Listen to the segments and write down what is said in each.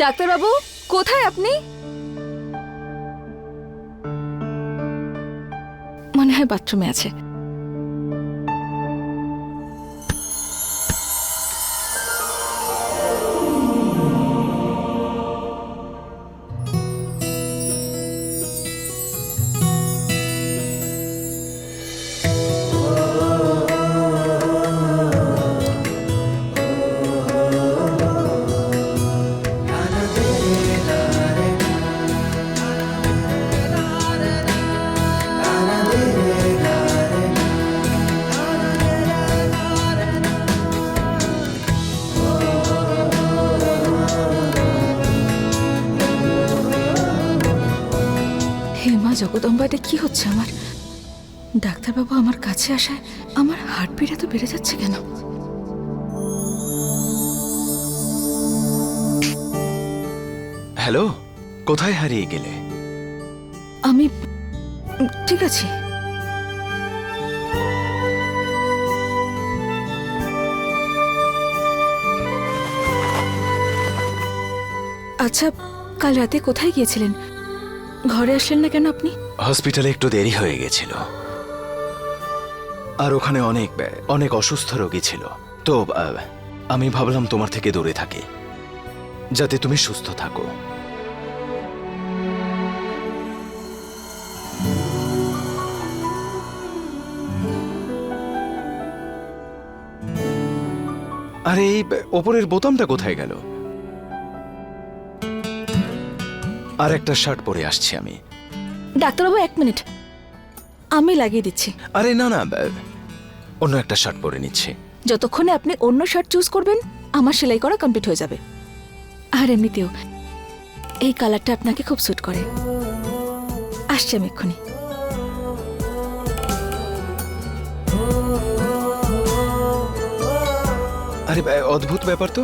ডাক্তারবাবু কোথায় আপনি? মনে হয় বাথরুমে আছে। এটা কি হচ্ছে আমার? ডাক্তারবাবু আমার কাছে আসায় আমার হার্টবিট এত বেড়ে যাচ্ছে কেন? হ্যালো কোথায় হারিয়ে গেলে? আমি ঠিক আছে। আচ্ছা কাল রাতে কোথায় গিয়েছিলেন? ঘরে আসলেন না কেন আপনি? হসপিটালে একটু দেরি হয়ে গেছিল। আর ওখানে অনেক অনেক অসুস্থ রোগী ছিল। তো আমি ভাবলাম তোমার থেকে দূরে থাকি, যাতে তুমি সুস্থ থাকো। আরে, এই ওপরের বোতামটা কোথায় গেল? আর একটা শার্ট পরে আসছি আমি। ডাক্তারবাবু এক মিনিট। আমি লাগিয়ে দিচ্ছি। আরে না না অন্য একটা শার্ট পরে নিচ্ছি। যতক্ষণে আপনি অন্য শার্ট চুজ করবেন আমার সেলাই করা কমপ্লিট হয়ে যাবে। আর এমনিতেও এই কালারটা আপনাকে খুব স্যুট করে। আসছি আমি এক্ষুনি। আরে অদ্ভুত ব্যাপার তো।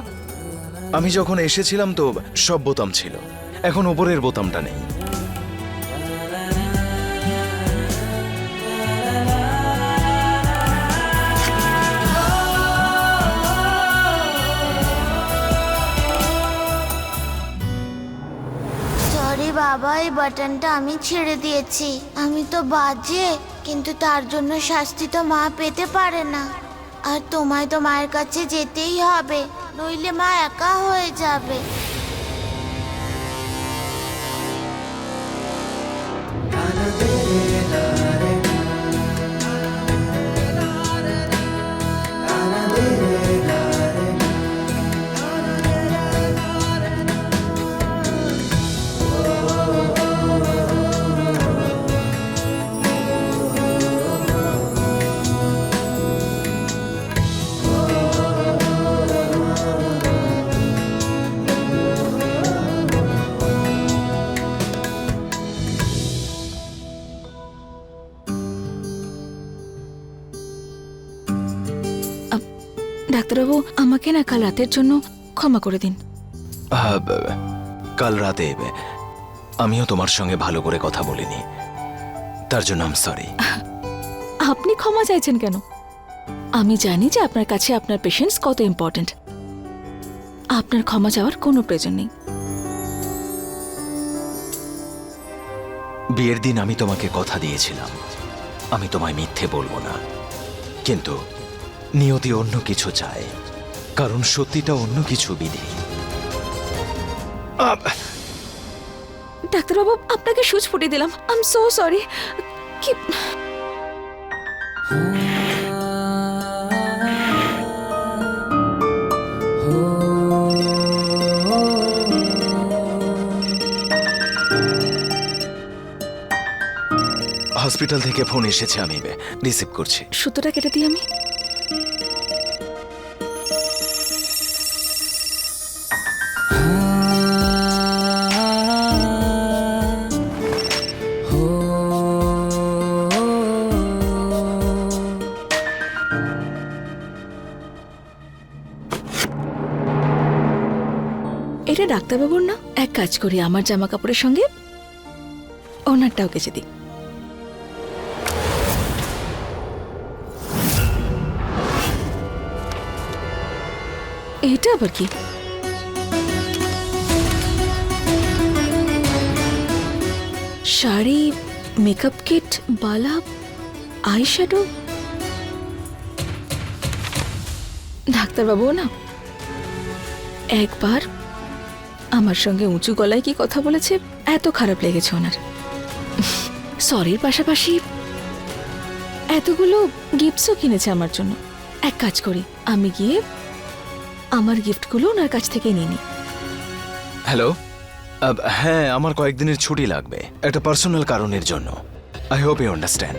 আমি যখন এসেছিলাম তো সব বোতাম ছিল। এখন ওপরের বোতামটা নেই। বাবা, এই বাটনটা আমি ছেড়ে দিয়েছি। আমি তো বাজে, কিন্তু তার জন্য শাস্তি তো মা পেতে পারে না। আর তোমায় তো মায়ের কাছে যেতেই হবে, নইলে মা একা হয়ে যাবে। ডাক্তারবাবু আমাকে না কাল রাতের জন্য ক্ষমা করে দিন। কাল রাতে আমিও তোমার সঙ্গে ভালো করে কথা বলিনি। তার জন্য আম সরি আপনি ক্ষমা চাইছেন কেন? আমি জানি যে আপনার কাছে আপনার পেশেন্টস কত ইম্পর্ট্যান্ট আপনার ক্ষমা চাওয়ার কোনো প্রয়োজন নেই। বিয়ের দিন আমি তোমাকে কথা দিয়েছিলাম। আমি তোমায় মিথ্যে বলব না। কিন্তু নিয়তি অন্য কিছু চায় কারণ সত্যিটা অন্য কিছু বিধি। ডাক্তারবাবু আপনাকে সুচ ফুটিয়ে দিলাম। আই এম সো সরি কি? হসপিটাল থেকে ফোন এসেছে আমি রিসিভ করছি। সুতোটা কেটে দিই আমি। এটা ডাক্তারবাবুর না? এক কাজ করি, আমার জামা কাপড়ের সঙ্গে ওনারটাও কেছে দিই। এটা আবার কি? শাড়ি মেকআপ কিট বালা আই শ্যাডো ডাক্তারবাবু না? একবার আমার সঙ্গে উঁচু গলায় কি কথা বলেছে? এত খারাপ লেগেছে ওনার। সরির পাশাপাশি এতগুলো গিফটসও কিনেছে আমার জন্য। এক কাজ করি আমি গিয়ে আমার গিফটগুলো ওনার কাছ থেকে নিয়ে নিই। হ্যালো হ্যাঁ আমার কয়েকদিনের ছুটি লাগবে। একটা পার্সোনাল কারণের জন্য। আই হোপ ইউ আন্ডারস্ট্যান্ড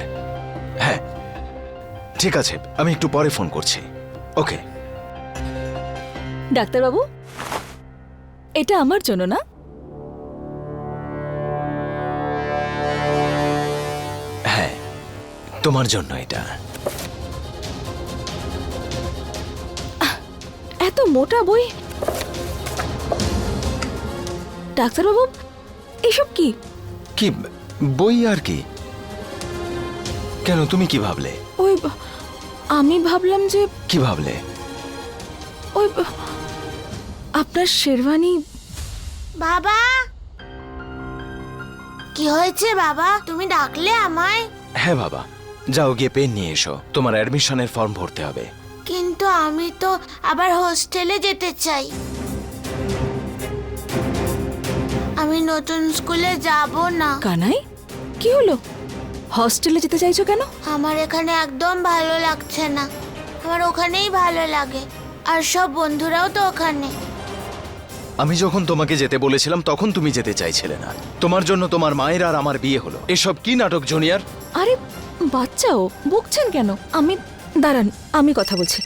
হ্যাঁ। ঠিক আছে আমি একটু পরে ফোন করছি। ওকে ডাক্তারবাবু? এটা আমার জন্য না। হ্যাঁ তোমার জন্য এটা। এত মোটা বই। ডাক্তারবাবু এসব কি? কি বই আর কি? কেন তুমি কি ভাবলে? ওই আমি ভাবলাম যে কি ভাবলে? ওই আপনার শেরওয়ানি বাবা! কি হয়েছে বাবা? তুমি ডাকলে আমায়? হ্যাঁ বাবা যাও গিয়ে পেন নিয়ে এসো। তোমার অ্যাডমিশনের ফর্ম ভরতে হবে। কিন্তু আমি তো আবার হোস্টেলে যেতে চাই। আমি নতুন স্কুলে যাব না। কানাই কি হলো? হস্টেলে যেতে চাইছো কেন? আমার এখানে একদম ভালো লাগছে না। আমার ওখানেই ভালো লাগে। আর সব বন্ধুরাও তো ওখানে। আমি যখন তোমাকে যেতে বলেছিলাম তখন তুমি যেতে চাইছিলে না। তোমার জন্য তোমার মায়ের আর আমার বিয়ে হলো। এসব কি নাটক জুনিয়র? আরে বাচ্চাও বকছেন কেন? আমি দাঁড়ান আমি কথা বলছি।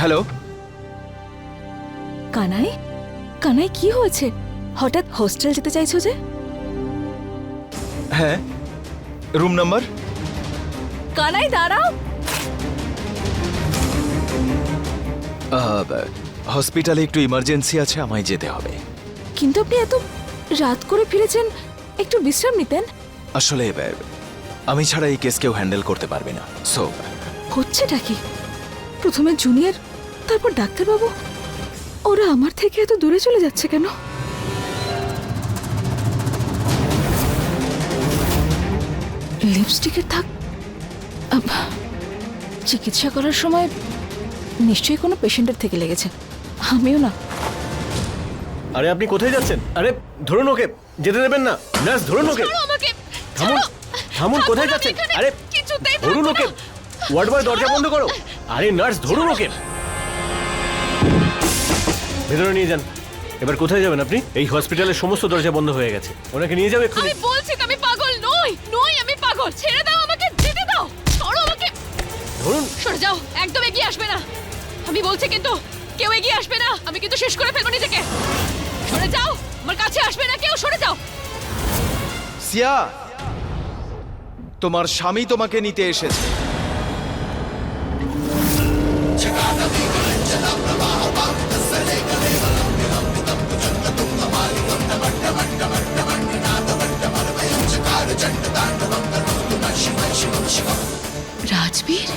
হ্যালো? কানাই? কানাই কি হয়েছে? হঠাৎ হোস্টেল যেতে চাইছো যে? হ্যাঁ। Room number? কানাই দাঁড়াও। হসপিটালে একটু ইমার্জেন্সি আছে আমায় যেতে হবে। কিন্তু আপনি এত রাত করে ফিরেছেন একটু বিশ্রাম নিতেন। আসলে আমি ছাড়া এই কেস কেউ হ্যান্ডেল করতে পারবে না। সো হচ্ছেটা কি? প্রথমে জুনিয়র তারপর ডাক্তারবাবু? ওরা আমার থেকে এত দূরে চলে যাচ্ছে কেন? লিপস্টিকের থাক চিকিৎসা করার সময় নিশ্চয়ই কোনো পেশেন্টের থেকে লেগেছে। আমিও না। আরে আপনি কোথায় যাচ্ছেন? আরে ধরুন ওকে যেতে দেবেন না। নার্স ধরুন ওকে। থামুন থামুন কোথায় যাচ্ছেন? আরে ধরুন ওকে। ওয়ার্ড বয় দরজা বন্ধ করো। আরে নার্স ধরুন ওকে। ভেতরে নিয়ে যান। এবার কোথায় যাবেন আপনি? এই হসপিটালের সমস্ত দরজা বন্ধ হয়ে গেছে। ওনাকে নিয়ে যাবে আমি বলছি আমি পাগল নই। নই আমি পাগল। ছেড়ে দাও ধরুন। সরে যাও একদম এগিয়ে আসবে না। আমি বলছি কিন্তু কেউ এগিয়ে আসবে না আমি কিন্তু শেষ করে ফেলব নিজেকে। সরে যাও আমার কাছে আসবে না কেউ সরে যাও। সিয়া তোমার স্বামী তোমাকে নিতে এসেছে। রাজবীর?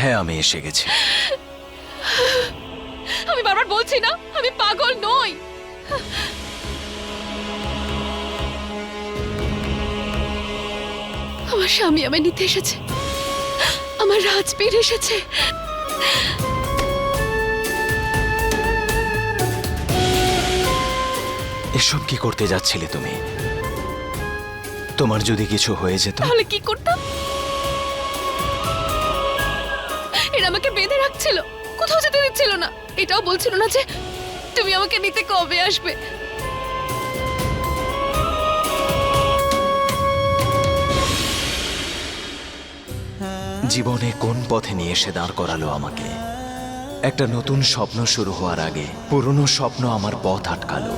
হ্যাঁ আমি এসে গেছি। আমি বারবার বলছি না আমি পাগল নই। আমার স্বামী আমায় নিতে এসেছে। আমার রাজবীর এসেছে। এসব কি করতে যাচ্ছিলে তুমি? তোমার যদি কিছু হয়ে যেত? তাহলে কি করতাম? এরা আমাকে বেঁধে রাখছিল। কোথাও যেতে দিচ্ছিল না। এটাও বলছিল না যে তুমি আমাকে নিতে কবে আসবে। জীবনে কোন পথে নিয়ে এসে দাঁড় করালো আমাকে? একটা নতুন স্বপ্ন শুরু হওয়ার আগে পুরনো স্বপ্ন আমার পথ আটকালো।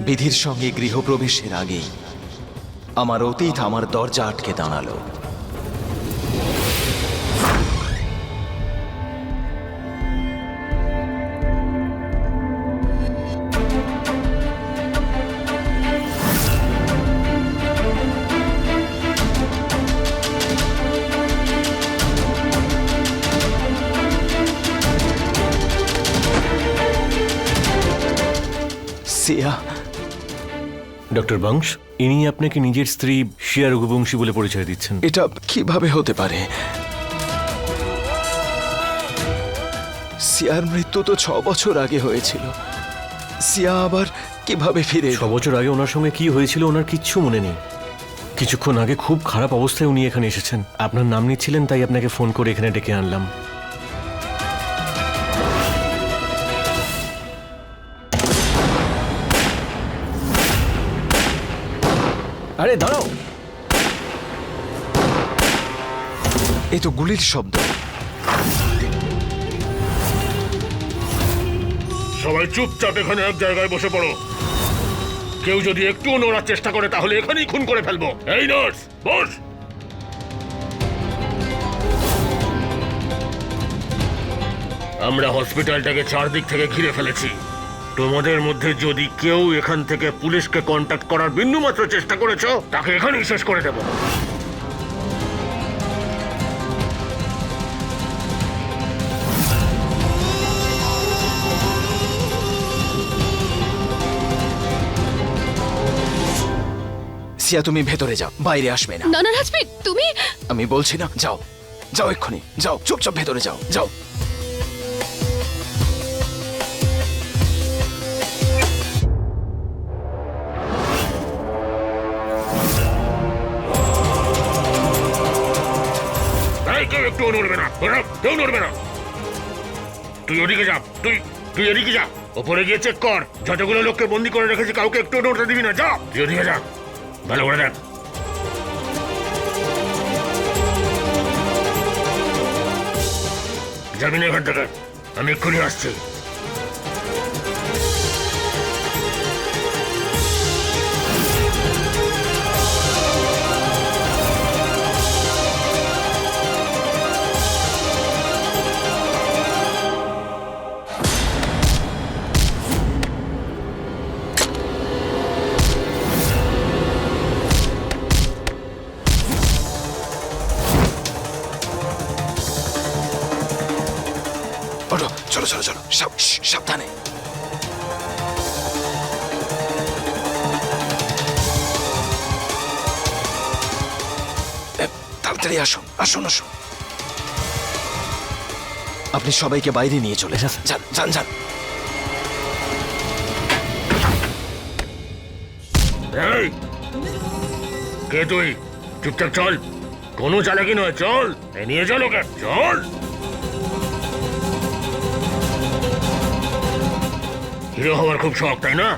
বিধির সঙ্গে গৃহপ্রবেশের আগেই আমার অতীত আমার দরজা আটকে দাঁড়াল। ডক্টর বংশ ইনি আপনাকে নিজের স্ত্রী শিয়া রঘুবংশী বলে পরিচয় দিচ্ছেন। এটা কীভাবে হতে পারে? সিয়ার মৃত্যু তো ছ বছর আগে হয়েছিল। সিয়া আবার কীভাবে ফিরে ছ বছর আগে ওনার সঙ্গে কি হয়েছিল ওনার কিচ্ছু মনে নেই। কিছুক্ষণ আগে খুব খারাপ অবস্থায় উনি এখানে এসেছেন। আপনার নাম নিচ্ছিলেন তাই আপনাকে ফোন করে এখানে ডেকে আনলাম। আরে, দাঁড়াও। এ তো গুলির শব্দ। সবাই চুপচাপ এখানে এক জায়গায় বসে পড়ো। কেউ যদি একটু নড়ার চেষ্টা করে, তাহলে এখানেই খুন করে ফেলব। এই নার্স, বস। আমরা হসপিটালটাকে চারদিক থেকে ঘিরে ফেলেছি। তোমাদের মধ্যে যদি কেউ এখান থেকে পুলিশকে কন্ট্যাক্ট করার বিন্দুমাত্র চেষ্টা করেছ তাকে এখানেই শেষ করে দেবো। সিয়া তুমি ভেতরে যাও বাইরে আসবে না। না না রাজবীর তুমি? আমি বলছি না যাও। যাও এক্ষুনি যাও চুপচাপ ভেতরে যাও যাও। কেউ নড়বে না, ওরা কেউ নড়বে না। তুই ওদিকে যা, তুই তুই এদিকে যা। ওপরে গিয়ে চেক কর, যতগুলো লোককে বন্দি করে রেখেছি, কাউকে একটু নড়তে দিবি না, যা। তুই ওদিকে যা, ভালো করে দেখ। যাবি না এখান থেকে, আমি এক্ষুনি আসছি। আসুন আসুন। আপনি সবাইকে বাইরে নিয়ে চলে যান। যান কে তুই? চুপচাপ চল। কোনো চালাকি নয় চল। নিয়ে চল ওকে চল। হিরো হওয়ার খুব শখ তাই না?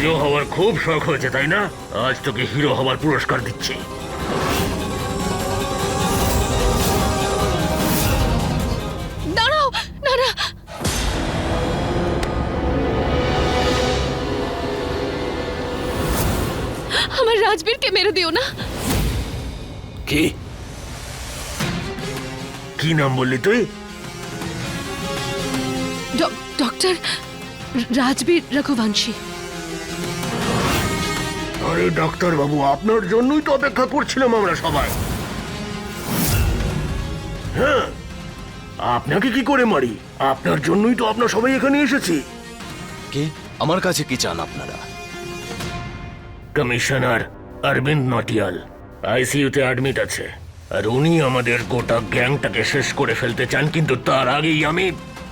হিরো হওয়ার খুব শখ হয়েছে তাই না? আজ তোকে হিরো হওয়ার পুরস্কার দিচ্ছি। দাঁড়াও আমার রাজবীরকে মেরে দিও না। কি? কি নাম বললি তুই? ড- ডক্টর রাজবীর রঘুবংশী। আরে ডাক্তার বাবু আপনার জন্যই তো অপেক্ষা করছিলাম আমরা সবাই। হ্যাঁ আপনাকে কি করে মারি? আপনার জন্যই তো আপনার সবাই এখানে এসেছি। কি? আমার কাছে কি চান আপনারা? কমিশনার অরবিন্দ নটিয়াল আইসিইউতে অ্যাডমিট আছে। আর উনি আমাদের গোটা গ্যাংটাকে শেষ করে ফেলতে চান কিন্তু তার আগেই আমি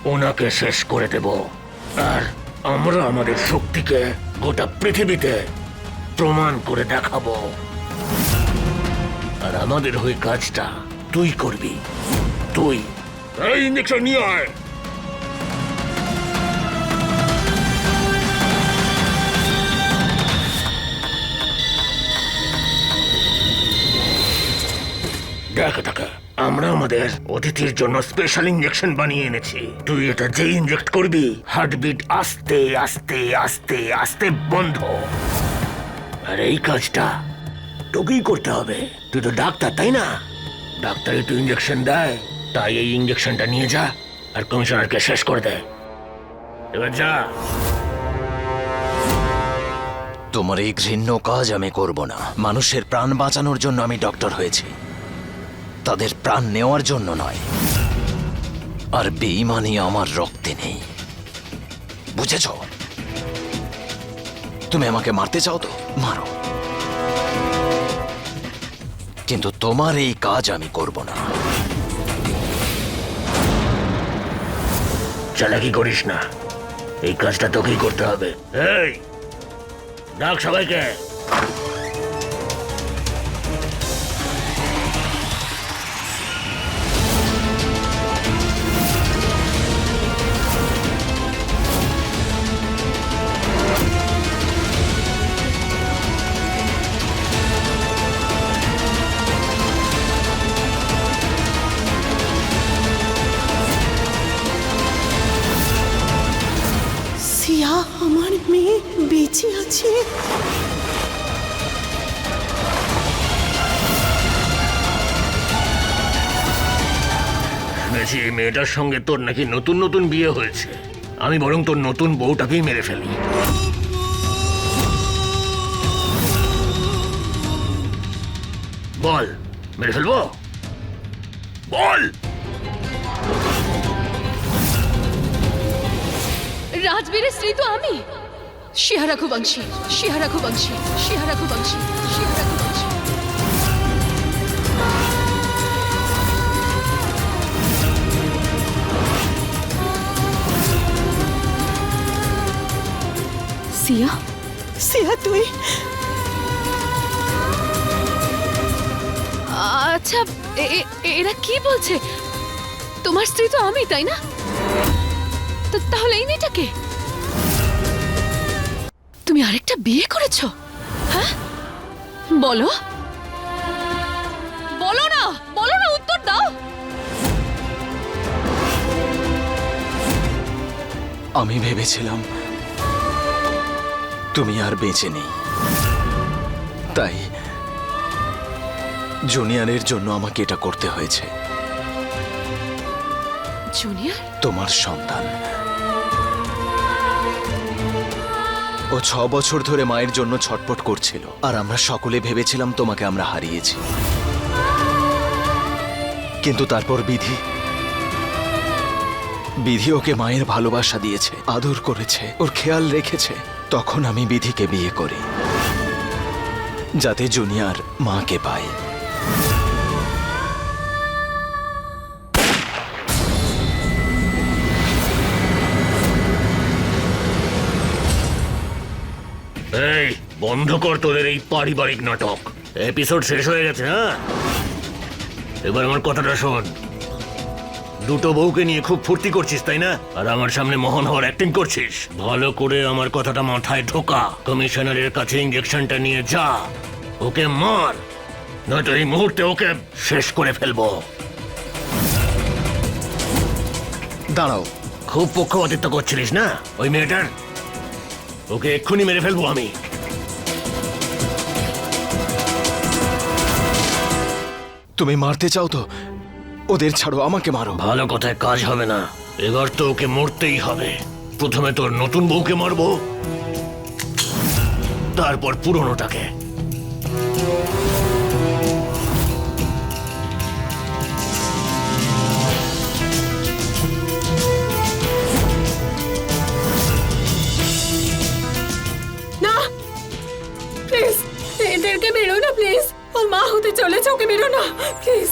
ওনাকে শেষ করে দেব। আর আমরা আমাদের শক্তিকে গোটা পৃথিবীতে প্রমাণ করে দেখাবো। আর আমাদের হয়ে কাজটা তুই করবি। তুই। এই ইঞ্জেকশন নিয়ে আয়। দেখ টাকা আমরা আমাদের অতিথির জন্য স্পেশাল ইঞ্জেকশন বানিয়ে এনেছি। তুই এটা যে ইনজেক্ট করবি হার্টবিট আস্তে আস্তে আস্তে আস্তে বন্ধ। আর এই কাজটা তোকেই করতে হবে। তুই তো ডাক্তার, তাই না? ডাক্তার একটু ইঞ্জেকশন দেয়, তাই এই ইঞ্জেকশনটা নিয়ে যা, আর কমিশনারকে শেষ করে দে। এবার যা। তোমার এই ঘৃণ্য কাজ আমি করব না। মানুষের প্রাণ বাঁচানোর জন্য আমি ডক্টর হয়েছি। তাদের প্রাণ নেওয়ার জন্য নয়। আর বেইমানি আমার রক্তে নেই। বুঝেছ? তুমি আমাকে মারতে চাও তো? মারো। কিন্তু তোমার এই কাজ আমি করব না। চালাকি করিস না। এই কাজটা তোকেই করতে হবে। এই, ডাক সবাইকে। মেয়েটার সঙ্গে তোর নাকি নতুন নতুন বিয়ে হয়েছে। আমি বরং তোর নতুন বউটাকেই মেরে ফেলি। বল, মেরে ফেলব? বল! রাজবীরের স্ত্রী তো আমি। শিহারা খুবংশী শিহারা খুবংশী শিহারা খুবংশী, শিহারা সিয়া? সিয়া তুই? আচ্ছা এরা কি বলছে? তোমার স্ত্রী তো আমি তাই না? তো তাহলে এই মেয়েটাকে তুমি আরেকটা বিয়ে করেছ? হ্যাঁ? বলো। বলো না বলো না উত্তর দাও। আমি ভেবেছিলাম তুমি আর বেঁচে নেই। তাই জুনিয়রের জন্য আমাকে এটা করতে হয়েছে। জুনিয়র? তোমার সন্তান। ও ছ বছর ধরে মায়ের জন্য ছটপট করছিল। আর আমরা সকলে ভেবেছিলাম তোমাকে আমরা হারিয়েছি। কিন্তু তারপর বিধি বিধি ওকে মায়ের ভালোবাসা দিয়েছে আদর করেছে ওর খেয়াল রেখেছে। তখন আমি বিধিকে বিয়ে করি, যাতে জুনিয়র মাকে পায় এই, বন্ধ কর তোদের এই পারিবারিক নাটক। এপিসোড শেষ হয়ে গেছে হ্যাঁ? এবার আমার কথাটা শোন। দুটো বউকে নিয়ে খুব ফুর্তি করছিস তাই না? আর আমার সামনে মোহন হওয়ার অ্যাক্টিং করছিস। ভালো করে আমার কথাটা মাথায় ঢোকা। কমিশনারের কাছে ইঞ্জেকশনটা নিয়ে যা। ওকে মার। নয়তো এই মুহূর্তে ওকে শেষ করে ফেলব। দাঁড়াও। খুব পক্ষপাতিত্ব করছিলিস না? ওই মেয়েটার? ওকে এক্ষুনি মেরে ফেলব আমি। তুমি মারতে চাও তো? ওদের ছাড়ো আমাকে মারো। ভালো কথায় কাজ হবে না। এবার তো ওকে মরতেই হবে। প্রথমে তোর নতুন বউকে মারবো তারপর পুরনোটাকে। না প্লিজ এদেরকে বেরো না প্লিজ ও মা হতে চলেছে ওকে বেরো না প্লিজ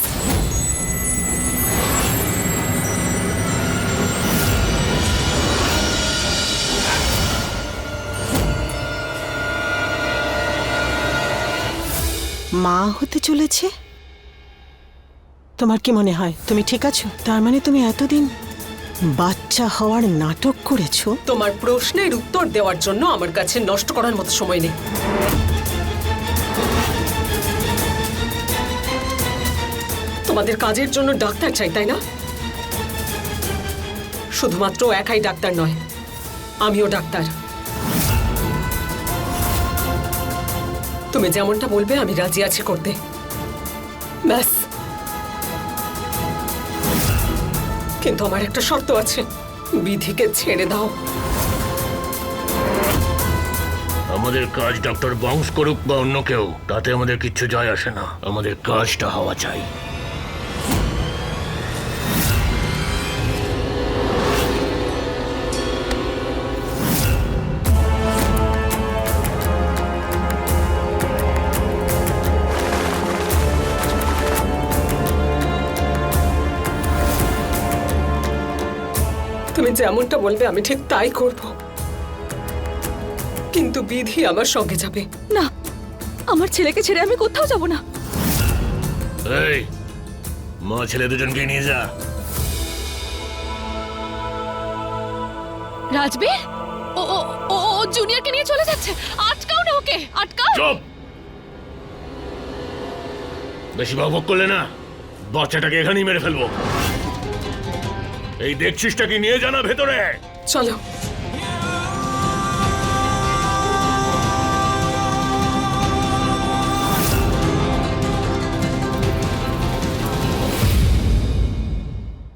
মা হতে চলেছে? তোমার কি মনে হয়? তুমি ঠিক আছো? তার মানে তুমি এতদিন বাচ্চা হওয়ার নাটক করেছ? তোমার প্রশ্নের উত্তর দেওয়ার জন্য আমার কাছে নষ্ট করার মতো সময় নেই। তোমাদের কাজের জন্য ডাক্তার চাই, তাই না? শুধুমাত্র একাই ডাক্তার নয়, আমিও ডাক্তার। তুমি যেমনটা বলবে, আমি রাজি আছি করতে। ব্যাস। কিন্তু আমার একটা শর্ত আছে। বিধিকে ছেড়ে দাও। আমাদের কাজ ডক্টর বংশ করুক বা অন্য কেউ, তাতে আমাদের কিচ্ছু যায় আসে না। আমাদের কাজটা হওয়া চাই। যেমনটা বলবে আমি ঠিক তাই করব। কিন্তু বিধি আমার সঙ্গে যাবে। না আমার ছেলেকে ছেড়ে আমি কোথাও যাব না। এই মা ছেলে দুজনকে নিয়ে যা। রাজবীর? ও ও ও ও জুনিয়রকে নিয়ে চলে যাচ্ছে। আটকাও না ওকে আটকাও। চুপ! বেশি বকবক করলে না বাচ্চাটাকে এখানেই মেরে ফেলব। এই দেখছিসটা কি নিয়ে জানা ভেতরে? চলো।